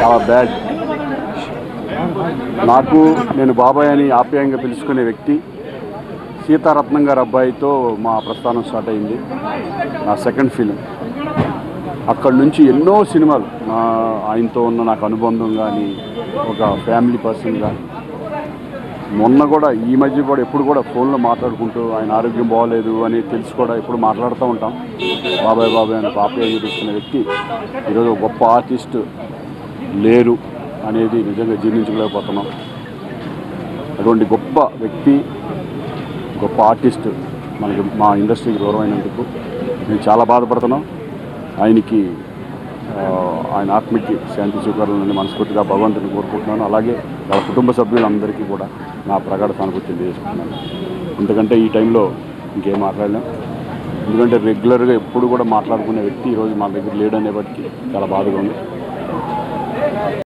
చాలా బ్యాడ్ నాకు నేను బాబాయ్ అని ఆప్యాయంగా పిలుచుకునే వ్యక్తి. సీతారత్నం గారి అబ్బాయితో మా ప్రస్థానం స్టార్ట్ అయింది. నా సెకండ్ ఫిలిం అక్కడి నుంచి ఎన్నో సినిమాలు నా ఆయనతో ఉన్న నాకు అనుబంధం కానీ ఒక ఫ్యామిలీ పర్సన్ కానీ మొన్న కూడా ఈ మధ్య కూడా ఎప్పుడు కూడా ఫోన్లో మాట్లాడుకుంటూ ఆయన ఆరోగ్యం బాగోలేదు అని తెలిసి కూడా ఎప్పుడు మాట్లాడుతూ ఉంటాం. బాబాయ్ బాబాయ్ అని పాపయ్య చూపిస్తున్న వ్యక్తి. ఈరోజు గొప్ప ఆర్టిస్ట్. లేరు అనేది నిజంగా జీర్ణించలేకపోతున్నాం అటువంటి గొప్ప వ్యక్తి గొప్ప ఆర్టిస్ట్ మనకి మా ఇండస్ట్రీకి దూరం అయినందుకు మేము చాలా బాధపడుతున్నాం. ఆయనకి ఆయన ఆత్మకి శాంతి స్వీకారాలని మనస్ఫూర్తిగా భగవంతుని కోరుకుంటున్నాను. అలాగే వాళ్ళ కుటుంబ సభ్యులందరికీ కూడా నా ప్రగాఢ సానుభూతి తెలియజేసుకుంటున్నాను. ఎందుకంటే ఈ టైంలో ఇంకేం మాట్లాడలేం. ఎందుకంటే రెగ్యులర్గా ఎప్పుడు కూడా మాట్లాడుకునే వ్యక్తి ఈరోజు మా దగ్గర లేడనేప్పటికీ చాలా బాధగా ఉంది.